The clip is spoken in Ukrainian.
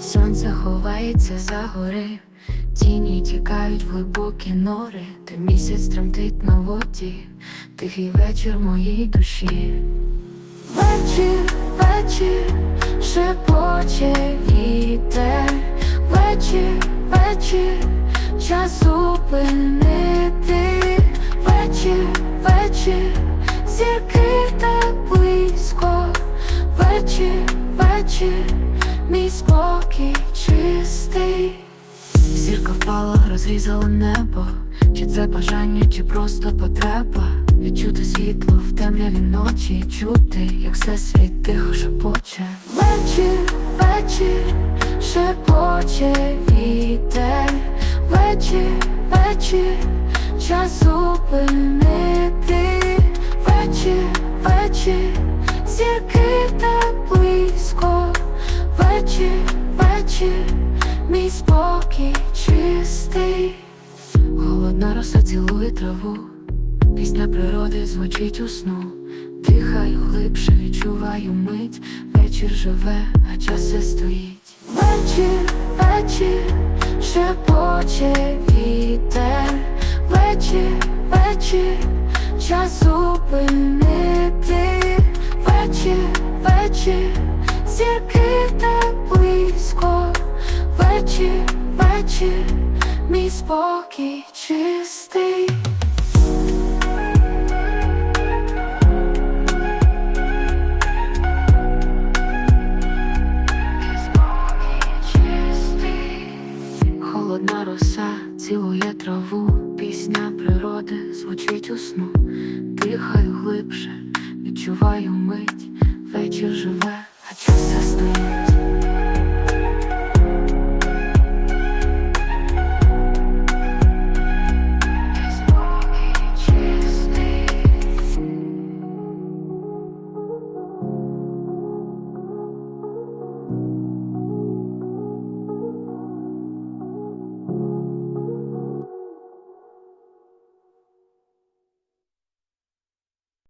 Сонце ховається за гори, тіні тікають в глибокі нори, Ти місяць тремтить на воді, тихий вечір моїй душі. Вечір, вечір, шепоче вітер, вечір, вечір, час упини. Зірки так близько, вечір, вечір, мій спокій чистий. Зірка впала, розрізала небо, чи це бажання, чи просто потреба? Відчути світло в темряві ночі, чути, як все світ тихо шепоче. Вечір, вечір, шепоче вітер, вечір, вечір, час зупинити, спокій чистий, холодна роса цілує траву, пісня природи звучить у сну, дихаю глибше, відчуваю мить, вечір живе, а час все стоїть. Вечір, вечір, шепоче вітер, вечір, вечір, час зупинити, вечір, вечір, зірки так близько, вечір, мій спокій чистий. Холодна роса цілує траву, пісня природи звучить у сну, дихаю глибше, відчуваю мить, вечір живе, а час